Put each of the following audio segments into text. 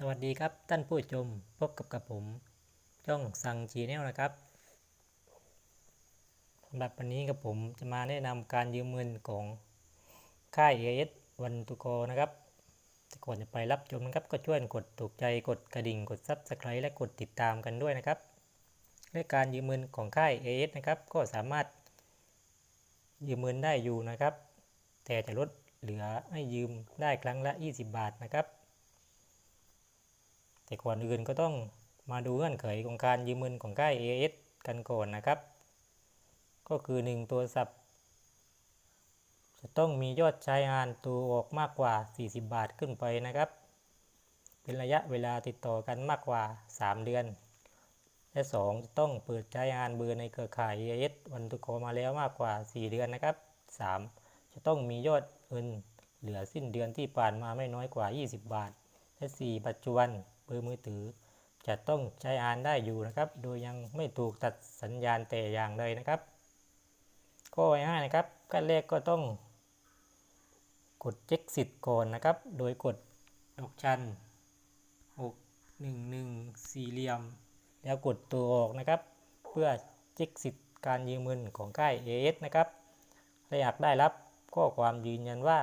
สวัสดีครับท่านผู้ชมพบกับกับผมช่องสั่งชีแนลนะครับสำหรับวันนี้กับผมจะมาแนะนำการยืมเงินของค่าย AS วันตุโกนะครับแต่ก่อนจะไปรับชมนะครับก็ช่วยกดถูกใจกดกระดิ่งกดซับสไครต์และกดติดตามกันด้วยนะครับและการยืมเงินของค่าย AS นะครับก็สามารถยืมเงินได้อยู่นะครับ แต่จะลดเหลือให้ยืมได้ครั้งละ 20 บาทนะครับ แต่ก่อนอื่นก็ต้องมาดูเงื่อนไขของการยืมเงินของค่าย AS กันก่อนนะครับ ก็คือ 1 ตัวสับจะต้องมียอดใช้งานตัวออกมากกว่า 40 บาทขึ้นไปนะครับ เป็นระยะเวลาติดต่อกันมากกว่า 3 เดือน และ 2 จะต้องเปิดใช้งานเบอร์ในเครือข่าย AS วันตุโกมาแล้วมากกว่า 4 เดือนนะครับ 3 จะต้องมียอดเงินเหลือสิ้นเดือนที่ผ่านมาไม่น้อยกว่า 20 บาท และ 4 ปัจจุบัน เบอร์มือถือ จะต้องใช้อ่านได้อยู่นะครับ โดยยังไม่ถูกตัดสัญญาณแต่อย่างใดนะครับก็ง่ายนะครับขั้นแรกก็ต้อง กดเช็คสิทธิ์ก่อนนะครับ โดยกดดอกจัน6 1 1สี่เหลี่ยม แล้วกดตัวออกนะครับ เพื่อเช็คสิทธิ์การยืมเงินของค่าย AS นะครับและอยากได้รับข้อความยืนยันว่า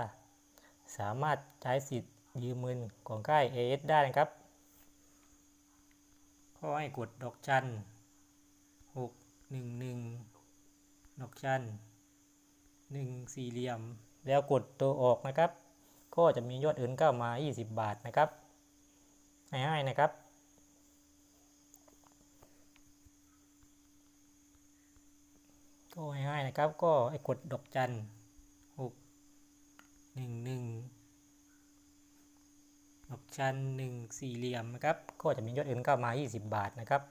สามารถใช้สิทธิ์ยืมเงินของค่าย AS ได้นะครับ ก็ให้กดดอกจันหกหนึ่งหนึ่งดอกจันหนึ่งสี่เหลี่ยม แล้วกดตัวออกนะครับ ก็จะมียอดเงินเข้ามา 20 บาทนะครับง่ายๆนะครับก็ง่ายๆนะครับ ก็ให้กดดอกจันหกหนึ่งหนึ่ง ดอกจันหนึ่งสี่เหลี่ยมนะครับ ก็จะมียอดเงินเข้ามา 20 บาทนะครับ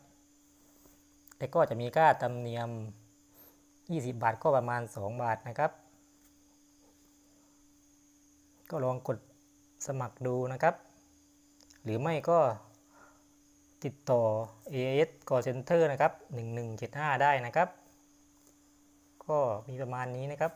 แต่ก็จะมีค่าธรรมเนียม 20 บาทก็ประมาณ 2 บาทนะครับ ก็ลองกดสมัครดูนะครับ หรือไม่ก็ติดต่อ AIS Call Center นะครับ 1175 ได้นะครับ ก็มีประมาณนี้นะครับ